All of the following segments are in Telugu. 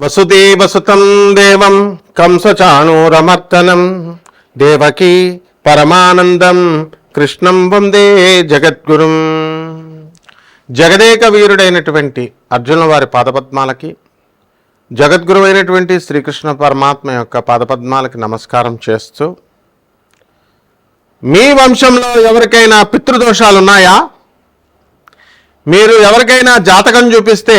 వసుదేవసుతం దేవం కంసచాణూరమర్దనం. దేవకీ పరమానందం కృష్ణం వందే జగద్గురుం. జగదేక వీరుడైనటువంటి అర్జునుల వారి పాదపద్మాలకి జగద్గురు అయినటువంటి శ్రీకృష్ణ పరమాత్మ యొక్క పాదపద్మాలకి నమస్కారం చేస్తూ మీ వంశంలో ఎవరికైనా పితృదోషాలు ఉన్నాయా మీరు ఎవరికైనా జాతకం చూపిస్తే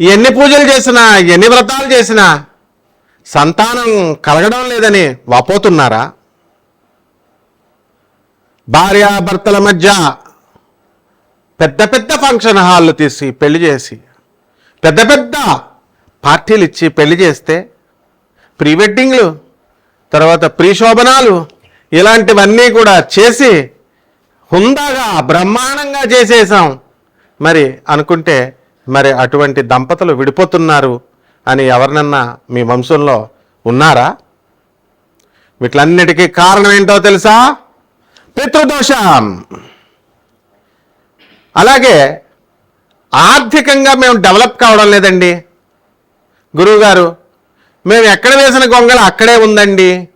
ఎన్ని పూజలు చేసినా ఎన్ని వ్రతాలు చేసినా సంతానం కలగడం లేదని వాపోతున్నారా? భార్యాభర్తల మధ్య పెద్ద పెద్ద ఫంక్షన్ హాళ్ళు తీసి పెళ్ళి చేసి పెద్ద పెద్ద పార్టీలు ఇచ్చి పెళ్ళి చేస్తే ప్రీ వెడ్డింగ్లు తర్వాత ప్రీశోభనాలు ఇలాంటివన్నీ కూడా చేసి హుందాగా బ్రహ్మాండంగా చేసేసాం. మరి అనుకుంటే మరి అటువంటి దంపతులు విడిపోతున్నారు అని ఎవరినన్నా మీ వంశంలో ఉన్నారా? వీటిలన్నిటికీ కారణం ఏంటో తెలుసా? పితృదోషం. అలాగే ఆర్థికంగా మేము డెవలప్ కావడం లేదండి. గురువుగారు మేము ఎక్కడ వేసిన గొంగళ అక్కడే ఉందండి.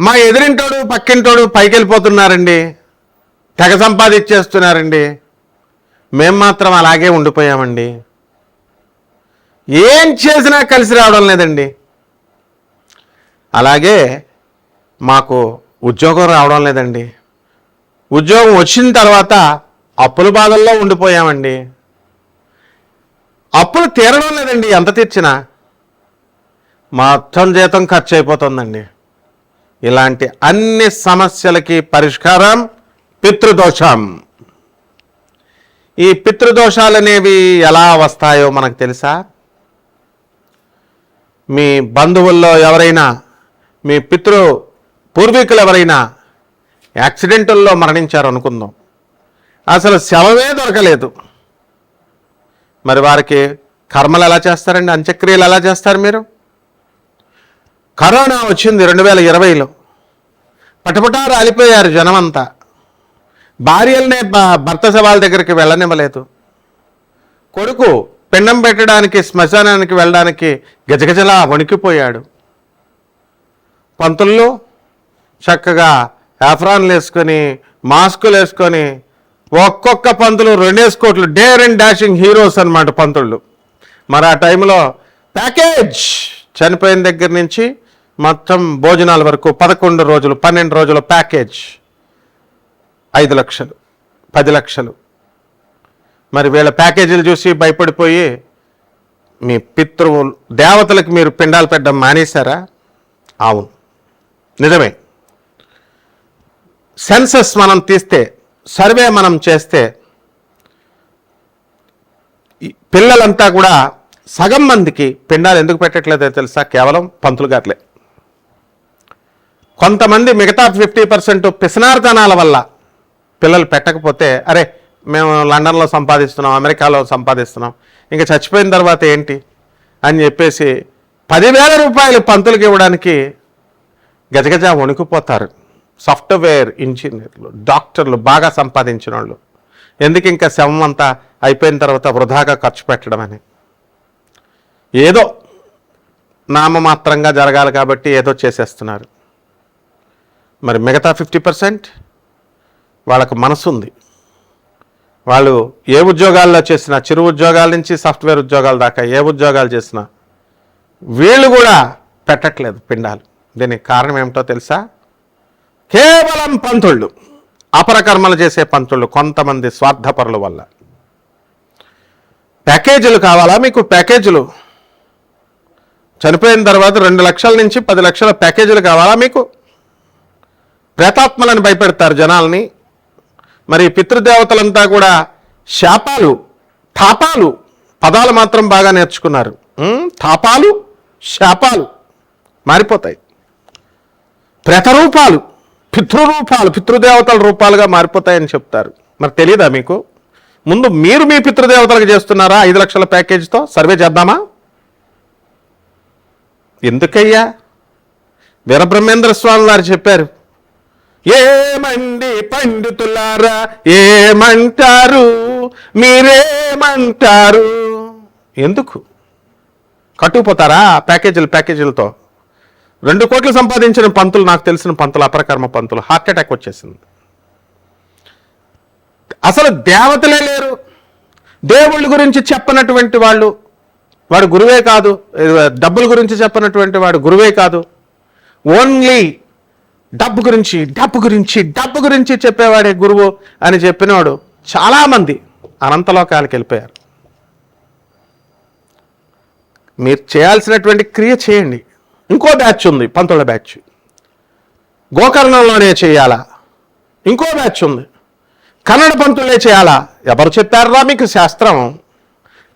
మా ఎదురింటోడు పక్కింటోడు పైకి వెళ్ళిపోతున్నారండి తెగ సంపాదించేస్తున్నారండి. మేం మాత్రం అలాగే ఉండిపోయామండి. ఏం చేసినా కలిసి రావడం లేదండి. అలాగే మాకు ఉద్యోగం రావడం లేదండి. ఉద్యోగం వచ్చిన తర్వాత అప్పుల బాధల్లో ఉండిపోయామండి. అప్పులు తీరడం లేదండి ఎంత తీర్చినా. మొత్తం జీతం ఖర్చు అయిపోతుందండి. ఇలాంటి అన్ని సమస్యలకి పరిష్కారం పితృదోషం. ఈ పితృదోషాలు అనేవి ఎలా వస్తాయో మనకు తెలుసా? మీ బంధువుల్లో ఎవరైనా మీ పితృ పూర్వీకులు ఎవరైనా యాక్సిడెంటుల్లో మరణించారు అనుకుందాం. అసలు శవమే దొరకలేదు. మరి వారికి కర్మలు ఎలా చేస్తారండి? అంత్యక్రియలు ఎలా చేస్తారు మీరు? కరోనా వచ్చింది రెండు వేల ఇరవైలో. పటపటా రాలిపోయారు జనమంతా. భార్యలనే భర్త సవాల్ దగ్గరికి వెళ్ళనివ్వలేదు. కొడుకు పిండం పెట్టడానికి శ్మశానానికి వెళ్ళడానికి గజగజలా వణికిపోయాడు. పంతుల్లో చక్కగా యాఫ్రాన్లు వేసుకొని మాస్కులు వేసుకొని ఒక్కొక్క పంతులు రెండేసి కోట్లు డేర్ అండ్ డాషింగ్ హీరోస్ అనమాట పంతుళ్ళు. మరి ఆ టైంలో ప్యాకేజ్ చనిపోయిన దగ్గర నుంచి మొత్తం భోజనాల వరకు పదకొండు రోజులు పన్నెండు రోజుల ప్యాకేజ్. ఐదు లక్షలు పది లక్షలు. మరి వీళ్ళ ప్యాకేజీలు చూసి భయపడిపోయి మీ పితృవు దేవతలకు మీరు పిండాలు పెట్టడం మానేశారా? అవును. నిజమే. సెన్సస్ మనం తీస్తే సర్వే మనం చేస్తే పిల్లలంతా కూడా సగం మందికి పిండాలు ఎందుకు పెట్టట్లేదో తెలుసా? కేవలం పంతులు గారులే. కొంతమంది మిగతా ఫిఫ్టీ పర్సెంట్ పిసనార్తనాల వల్ల పిల్లలు పెట్టకపోతే అరే మేము లండన్లో సంపాదిస్తున్నాం అమెరికాలో సంపాదిస్తున్నాం ఇంకా చచ్చిపోయిన తర్వాత ఏంటి? అని చెప్పేసి పదివేల రూపాయలు పంతులకు ఇవ్వడానికి గజగజ వణుకుపోతారు. సాఫ్ట్వేర్ ఇంజనీర్లు డాక్టర్లు బాగా సంపాదించిన వాళ్ళు. ఎందుకు ఇంకా శవం అంతా అయిపోయిన తర్వాత వృధాగా ఖర్చు పెట్టడం అని ఏదో నామమాత్రంగా జరగాలి కాబట్టి ఏదో చేసేస్తున్నారు. మరి మిగతా ఫిఫ్టీ పర్సెంట్? వాళ్ళకు మనసు ఉంది వాళ్ళు ఏ ఉద్యోగాల్లో చేసినా చిరు ఉద్యోగాల నుంచి సాఫ్ట్వేర్ ఉద్యోగాల దాకా ఏ ఉద్యోగాలు చేసినా వీళ్ళు కూడా పెట్టట్లేదు పిండాలు. దీనికి కారణం ఏమిటో తెలుసా? కేవలం పంతుళ్ళు అపరకర్మలు చేసే పంతుళ్ళు కొంతమంది స్వార్థపరుల వల్ల. ప్యాకేజీలు కావాలా మీకు ప్యాకేజీలు? చనిపోయిన తర్వాత రెండు లక్షల నుంచి పది లక్షల ప్యాకేజీలు కావాలా మీకు? ప్రేతాత్మలను భయపెడతారు జనాల్ని. మరి పితృదేవతలంతా కూడా శాపాలు తాపాలు పదాలు మాత్రం బాగా నేర్చుకున్నారు. తాపాలు శాపాలు మారిపోతాయి. ప్రతరూపాలు పితృరూపాలు పితృదేవతల రూపాలుగా మారిపోతాయని చెప్తారు. మరి తెలియదా మీకు? ముందు మీరు మీ పితృదేవతలకు చేస్తున్నారా? ఐదు లక్షల ప్యాకేజీతో సర్వే చేద్దామా? ఎందుకయ్యా? వీరబ్రహ్మేంద్ర స్వామి వారు చెప్పారు ఏమండి పండితులారా ఏమంటారు? మీరేమంటారు? ఎందుకు? కట్టుకుపోతారా ప్యాకేజీలు ప్యాకేజీలతో? రెండు కోట్లు సంపాదించిన పంతులు నాకు తెలిసిన పంతులు అపరకర్మ పంతులు హార్ట్ అటాక్ వచ్చేసింది. అసలు దేవతలే లేరు. దేవుళ్ళ గురించి చెప్పనటువంటి వాళ్ళు వాడు గురువే కాదు. డబ్బుల గురించి చెప్పనటువంటి వాడు గురువే కాదు. ఓన్లీ డబ్బు గురించి డబ్బు గురించి డబ్బు గురించి చెప్పేవాడే గురువు అని చెప్పినవాడు చాలామంది అనంతలోకాలకు వెళ్ళిపోయారు. మీరు చేయాల్సినటువంటి క్రియ చేయండి. ఇంకో బ్యాచ్ ఉంది పంతుల బ్యాచ్. గోకర్ణంలోనే చేయాలా? ఇంకో బ్యాచ్ ఉంది. కన్నడ పంతులే చేయాలా? ఎవరు చెప్పారా మీకు శాస్త్రం?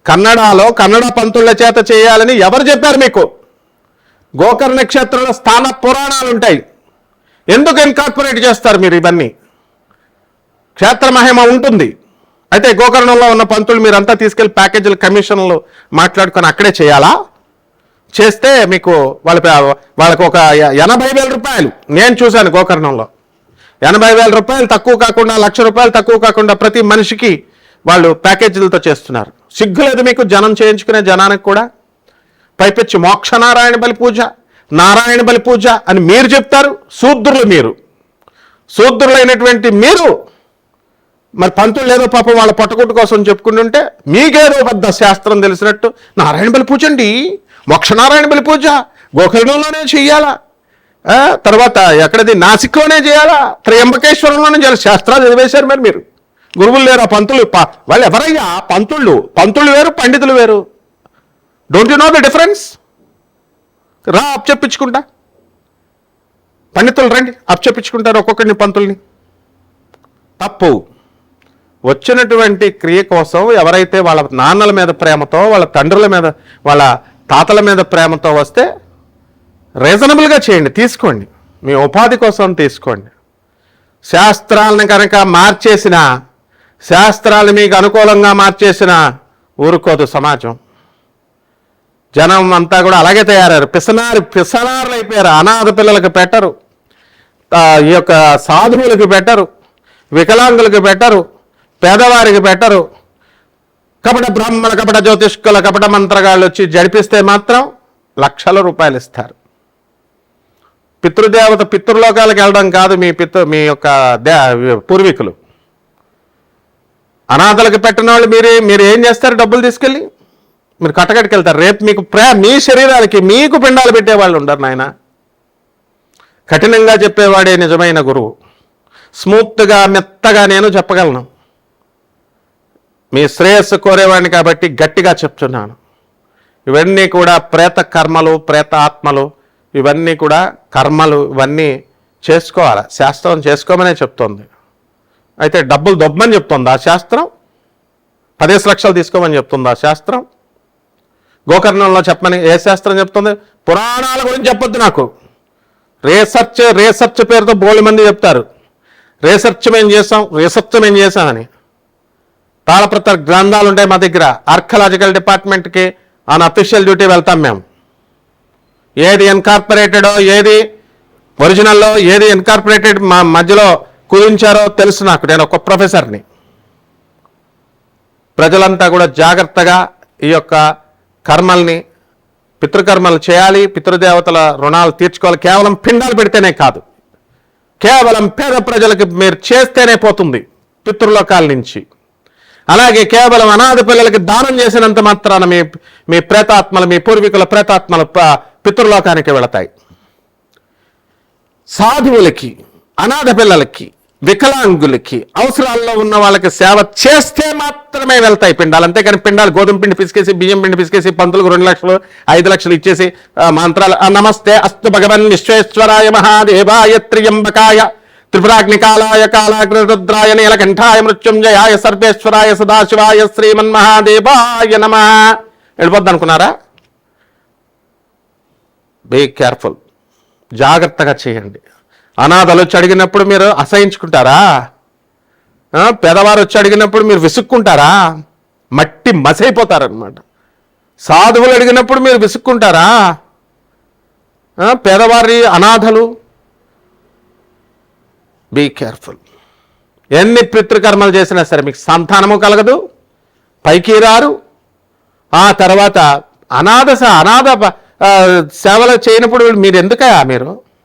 కన్నడలో కన్నడ పంతుల చేత చేయాలని ఎవరు చెప్పారు మీకు? గోకర్ణ క్షేత్రంలో స్థాన పురాణాలు ఉంటాయి ఎందుకు ఇన్కార్పొరేట్ చేస్తారు మీరు ఇవన్నీ? క్షేత్ర మహిమ ఉంటుంది. అయితే గోకర్ణంలో ఉన్న పంతులు మీరంతా తీసుకెళ్ళి ప్యాకేజీల కమిషన్లు మాట్లాడుకొని అక్కడే చేయాలా? చేస్తే మీకు వాళ్ళ వాళ్ళకు ఒక ఎనభై వేల రూపాయలు. నేను చూశాను గోకర్ణంలో. ఎనభై వేల రూపాయలు తక్కువ కాకుండా లక్ష రూపాయలు తక్కువ కాకుండా ప్రతి మనిషికి వాళ్ళు ప్యాకేజీలతో చేస్తున్నారు. సిగ్గు లేదు మీకు జనం చేయించుకునే జనానికి కూడా? పైపెచ్చి మోక్ష నారాయణ బలి పూజ. నారాయణ బలి పూజ అని మీరు చెప్తారు శూద్రులు మీరు. శూద్రులైనటువంటి మీరు మరి పంతులు లేదో పాపం వాళ్ళ పొట్టకుట్టు కోసం చెప్పుకుంటుంటే మీకేదో పెద్ద శాస్త్రం తెలిసినట్టు నారాయణ బలి పూజ అండి. మోక్ష నారాయణ బలి పూజ గోకర్ణంలోనే చెయ్యాలా? తర్వాత ఎక్కడది? నాసిక్లోనే చేయాలా? త్రయంబకేశ్వరంలోనే చేయాలి? శాస్త్రాలు చదివేశారు మరి మీరు. గురువులు లేరు ఆ పంతులు వాళ్ళు ఎవరయ్యా? పంతుళ్ళు. పంతులు వేరు పండితులు వేరు. Don't you know the difference రా అప్ చెప్పించుకుంటా పండితులు రండి అప్ చెప్పించుకుంటారు ఒక్కొక్కరిని పంతుల్ని. తప్పు. వచ్చినటువంటి క్రియ కోసం ఎవరైతే వాళ్ళ నాన్నల మీద ప్రేమతో వాళ్ళ తండ్రుల మీద వాళ్ళ తాతల మీద ప్రేమతో వస్తే రీజనబుల్గా చేయండి తీసుకోండి. మీ ఉపాధి కోసం తీసుకోండి. శాస్త్రాలను కనుక మార్చేసిన శాస్త్రాలు మీకు అనుకూలంగా మార్చేసిన ఊరుకోదు సమాజం. జనం అంతా కూడా అలాగే తయారయ్యారు. పిసనారి పిసనారులు అయిపోయారు. అనాథ పిల్లలకు పెట్టరు. ఈ యొక్క సాధువులకు పెట్టరు. వికలాంగులకు పెట్టరు. పేదవారికి పెట్టరు. కపట బ్రాహ్మణ కపట జ్యోతిష్కుల కపట మంత్రగాళ్ళు వచ్చి జడిపిస్తే మాత్రం లక్షల రూపాయలు ఇస్తారు. పితృదేవత పితృలోకాలకు వెళ్ళడం కాదు మీ పితృ మీ యొక్క దే పూర్వీకులు. అనాథలకు పెట్టిన వాళ్ళు మీరే మీరు ఏం చేస్తారు డబ్బులు తీసుకెళ్ళి? మీరు కట్టకట్టుకు వెళ్తారు రేపు మీకు ప్రే మీ శరీరాలకి మీకు పిండాలు పెట్టేవాళ్ళు ఉండరు నాయన. కఠినంగా చెప్పేవాడే నిజమైన గురువు. స్మూత్గా మెత్తగా నేను చెప్పగలను. మీ శ్రేయస్సు కోరేవాడిని కాబట్టి గట్టిగా చెప్తున్నాను. ఇవన్నీ కూడా ప్రేత కర్మలు ప్రేత ఆత్మలు ఇవన్నీ కూడా కర్మలు ఇవన్నీ చేసుకోవాలి? శాస్త్రం చేసుకోమనే చెప్తోంది. అయితే డబ్బులు దొబ్బమని చెప్తుంది ఆ శాస్త్రం. పదేసి లక్షలు తీసుకోమని చెప్తుంది ఆ శాస్త్రం. గోకర్ణంలో చెప్పమని ఏ శాస్త్రం చెప్తుంది? పురాణాల గురించి చెప్పొద్దు నాకు. రీసెర్చ్ రీసెర్చ్ పేరుతో బోళ్ళు మంది చెప్తారు. రీసెర్చ్ మేము చేసాం రీసెర్చ్ మేము చేసామని తాళప్రత గ్రంథాలు ఉంటాయి మా దగ్గర. ఆర్కలాజికల్ డిపార్ట్మెంట్కి ఆన్ అఫీషియల్ డ్యూటీ వెళ్తాం మేము ఏది ఎన్కార్పొరేటెడో ఏది ఒరిజినల్లో ఏది ఎన్కార్పొరేటెడ్ మా మధ్యలో కుదించారో తెలుసు నాకు. నేను ఒక ప్రొఫెసర్ని ప్రజలంతా కూడా జాగ్రత్తగా ఈ యొక్క కర్మల్ని పితృకర్మలు చేయాలి పితృదేవతల రుణాలు తీర్చుకోవాలి. కేవలం పిండాలు పెడితేనే కాదు. కేవలం పేద ప్రజలకు మీరు చేస్తేనే పోతుంది పితృలోకాల నుంచి. అలాగే కేవలం అనాథ పిల్లలకి దానం చేసినంత మాత్రాన మీ మీ ప్రేతాత్మలు మీ పూర్వీకుల ప్రేతాత్మలు పితృలోకానికి వెళతాయి. సాధువులకి అనాథ పిల్లలకి వికలాంగులకి అవసరాల్లో ఉన్న వాళ్ళకి సేవ చేస్తే మాత్రమే వెళ్తాయి పిండాలు. అంతేకాని పిండాలు గోధుమ పిండి పిసికేసి బియ్యం పిండి పిసికేసి పంతులకు రెండు లక్షలు ఐదు లక్షలు ఇచ్చేసి మంత్రాలు నమస్తే అస్తు భగవన్ విశ్వేశ్వరాయ మహాదేవాయ త్రియంబకాయ త్రిపురాగ్నికాలాయ కాలాగ్రరుద్రాయ నీలకంఠాయ మృత్యుంజయాయ సర్వేశ్వరాయ సదాశివాయ శ్రీమన్మహాదేవాయ నమ. వెళ్ళిపోద్ది అనుకున్నారా బీ కేర్ఫుల్ జాగ్రత్తగా చేయండి. అనాథలు వచ్చి అడిగినప్పుడు మీరు అసహించుకుంటారా? పేదవారు వచ్చి అడిగినప్పుడు మీరు విసుక్కుంటారా? మట్టి మసైపోతారనమాట సాధువులు అడిగినప్పుడు మీరు విసుక్కుంటారా? పేదవారి అనాథలు? బీ కేర్ఫుల్ ఎన్ని పితృకర్మలు చేసినా సరే మీకు సంతానము కలగదు పైకి రారు. ఆ తర్వాత అనాథ స- అనాథ సేవలు చేయనప్పుడు మీరు ఎందుకయా మీరు?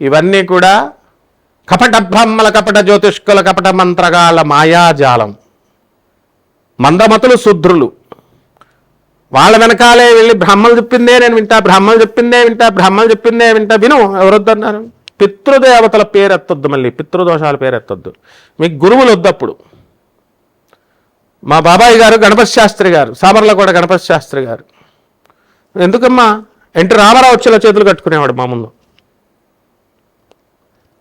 ఇవన్నీ కూడా కపట బ్రహ్మల కపట జ్యోతిష్కుల కపట మంత్రగాల మాయాజాలం. మందమతులు శుద్రులు. వాళ్ళ వెనకాలే వెళ్ళి బ్రహ్మలు చెప్పిందే నేను వింటా బ్రహ్మలు చెప్పిందే వింటా బ్రహ్మలు చెప్పిందే వింటా. విను ఎవరొద్దన్నారు పితృదేవతల పేరెత్తొద్దు మళ్ళీ పితృదోషాల పేరు ఎత్తొద్దు. మీకు గురువులు వద్దప్పుడు మా బాబాయ్ గారు గణపతి శాస్త్రి గారు సామర్లకోట గణపతి శాస్త్రి గారు. ఎందుకమ్మా? ఎన్టీ రామారావు వచ్చేలా చేతులు కట్టుకునేవాడు మా ముందు.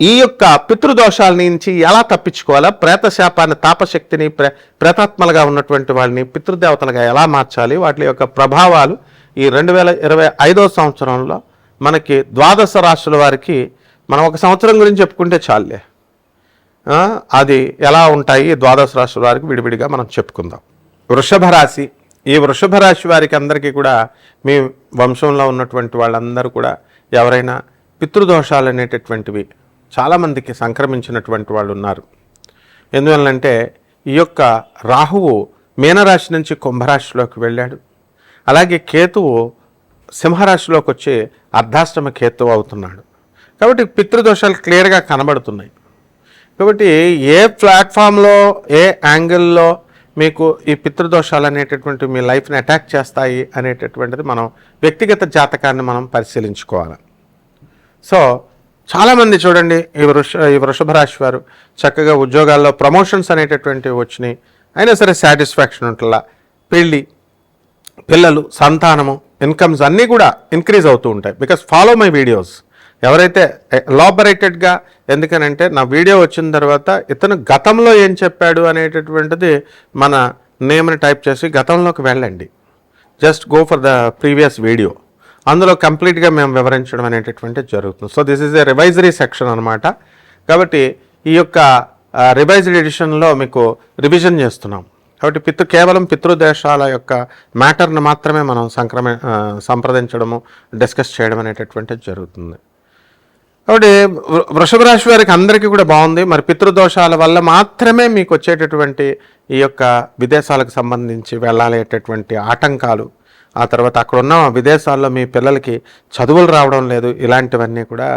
ఈ యొక్క పితృదోషాల నుంచి ఎలా తప్పించుకోవాలా? ప్రేతశాపాన్ని తాపశక్తిని ప్రే ప్రేతాత్మలుగా ఉన్నటువంటి వాళ్ళని పితృదేవతలుగా ఎలా మార్చాలి? వాటి యొక్క ప్రభావాలు ఈ రెండు వేల ఇరవై ఐదో సంవత్సరంలో మనకి ద్వాదశ రాశుల వారికి మనం ఒక సంవత్సరం గురించి చెప్పుకుంటే చాలే. అది ఎలా ఉంటాయి? ద్వాదశ రాశుల వారికి విడివిడిగా మనం చెప్పుకుందాం. వృషభ రాశి ఈ వృషభ రాశి వారికి అందరికీ కూడా మీ వంశంలో ఉన్నటువంటి వాళ్ళందరూ కూడా ఎవరైనా పితృదోషాలు అనేటటువంటివి చాలామందికి సంక్రమించినటువంటి వాళ్ళు ఉన్నారు. ఎందువల్లంటే ఈ యొక్క రాహువు మీనరాశి నుంచి కుంభరాశిలోకి వెళ్ళాడు. అలాగే కేతువు సింహరాశిలోకి వచ్చి అర్ధాష్టమ కేతువు అవుతున్నాడు. కాబట్టి పితృదోషాలు క్లియర్గా కనబడుతున్నాయి. కాబట్టి ఏ ప్లాట్ఫామ్లో ఏ యాంగిల్లో మీకు ఈ పితృదోషాలు అనేటటువంటి మీ లైఫ్ని అటాక్ చేస్తాయి అనేటటువంటిది మనం వ్యక్తిగత జాతకాన్ని మనం పరిశీలించుకోవాలి. సో చాలామంది చూడండి ఈ వృష ఈ వృషభ రాశి వారు చక్కగా ఉద్యోగాల్లో ప్రమోషన్స్ అనేటటువంటివి వచ్చినాయి. అయినా సరే సాటిస్ఫాక్షన్ ఉంటుందా పెళ్ళి పిల్లలు సంతానము ఇన్కమ్స్ అన్నీ కూడా ఇంక్రీజ్ అవుతూ ఉంటాయి. Because follow my videos. ఎవరైతే లాబరేటెడ్గా ఎందుకనంటే నా వీడియో వచ్చిన తర్వాత ఇతను గతంలో ఏం చెప్పాడు అనేటటువంటిది మన నేమ్ని టైప్ చేసి గతంలోకి వెళ్ళండి. Just go for the previous video. అందులో కంప్లీట్గా మేము వివరించడం అనేటటువంటిది జరుగుతుంది. So this is a revisory section అనమాట కాబట్టి ఈ యొక్క రివైజ్డ్ ఎడిషన్లో మీకు రివిజన్ చేస్తున్నాం. కాబట్టి పితృ కేవలం పితృదేశాల యొక్క మ్యాటర్ని మాత్రమే మనం సంక్రమ సంప్రదించడము డిస్కస్ చేయడం అనేటటువంటిది జరుగుతుంది. కాబట్టి వృ- వృషభ రాశి వారికి అందరికీ కూడా బాగుంది. మరి పితృదోషాల వల్ల మాత్రమే మీకు వచ్చేటటువంటి ఈ యొక్క విదేశాలకు సంబంధించి వెళ్ళాలేటటువంటి ఆటంకాలు ఆ తర్వాత అక్కడ ఉన్న విదేశాల్లో మీ పిల్లలకి చదువులు రావడం లేదు ఇలాంటివన్నీ కూడా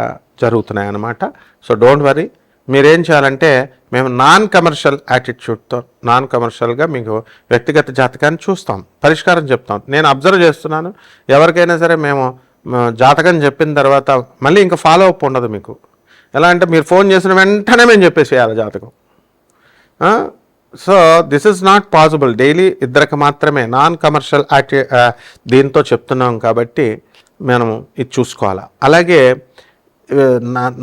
జరుగుతున్నాయి అన్నమాట సో డోంట్ వరీ. మీరేం చేయాలంటే మేము నాన్ కమర్షియల్ యాటిట్యూడ్తో నాన్ కమర్షియల్గా మీకు వ్యక్తిగత జాతకాన్ని చూస్తాం పరిష్కారం చెప్తాం. నేను అబ్జర్వ్ చేస్తున్నాను. ఎవరికైనా సరే మేము జాతకం చెప్పిన తర్వాత మళ్ళీ ఇంకా ఫాలో అప్ ఉండదు మీకు. ఎలా అంటే మీరు ఫోన్ చేసిన వెంటనే మేము చెప్పేసేయాలి జాతకం. So this is not possible daily ఇద్దరికి మాత్రమే నాన్ కమర్షియల్ యాక్టి దీంతో చెప్తున్నాం కాబట్టి మనము ఇది చూసుకోవాలి. అలాగే uh,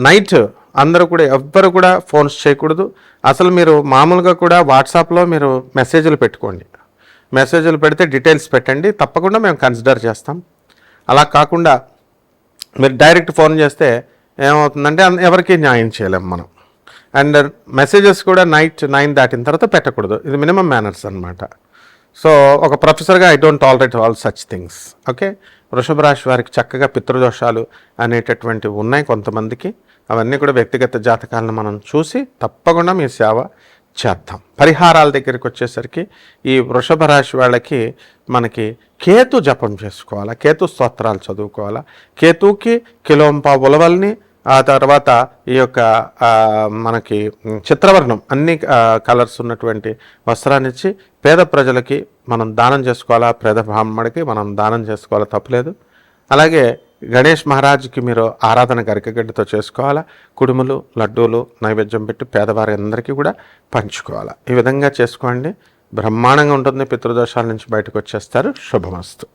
నైట్ అందరూ కూడా ఎవ్వరు కూడా ఫోన్స్ చేయకూడదు. అసలు మీరు మామూలుగా కూడా వాట్సాప్లో మీరు మెసేజ్లు పెట్టుకోండి. మెసేజ్లు పెడితే డీటెయిల్స్ పెట్టండి. తప్పకుండా మేము కన్సిడర్ చేస్తాం. అలా కాకుండా మీరు డైరెక్ట్ ఫోన్ చేస్తే ఏమవుతుందంటే ఎవరికీ న్యాయం చేయలేం మనం. అండ్ మెసేజెస్ కూడా నైట్ నైన్ దాటిన తర్వాత పెట్టకూడదు. ఇది మినిమం మేనర్స్ అన్నమాట. సో ఒక ప్రొఫెసర్గా I don't tolerate all such things okay? వృషభ రాశి వారికి చక్కగా పితృదోషాలు అనేటటువంటివి ఉన్నాయి కొంతమందికి. అవన్నీ కూడా వ్యక్తిగత జాతకాలను మనం చూసి తప్పకుండా మీ సేవ చేద్దాం. పరిహారాల దగ్గరికి వచ్చేసరికి ఈ వృషభ రాశి వాళ్ళకి మనకి కేతు జపం చేసుకోవాలా కేతు స్తోత్రాలు చదువుకోవాలా కేతుకి కిలోంపా ఉలవల్ని ఆ తర్వాత ఈ యొక్క మనకి చిత్రవర్ణం అన్ని కలర్స్ ఉన్నటువంటి వస్త్రాన్ని ఇచ్చి పేద ప్రజలకి మనం దానం చేసుకోవాలా? పేద బ్రాహ్మణుడికి మనం దానం చేసుకోవాలా? తప్పలేదు. అలాగే గణేష్ మహారాజ్కి మీరు ఆరాధన గరికగడ్డతో చేసుకోవాలా? కుడుములు లడ్డూలు నైవేద్యం పెట్టి పేదవారి అందరికీ కూడా పంచుకోవాలా? ఈ విధంగా చేసుకోండి. బ్రహ్మాండంగా ఉంటుంది. పితృదోషాల నుంచి బయటకు వచ్చేస్తారు. శుభమస్తు.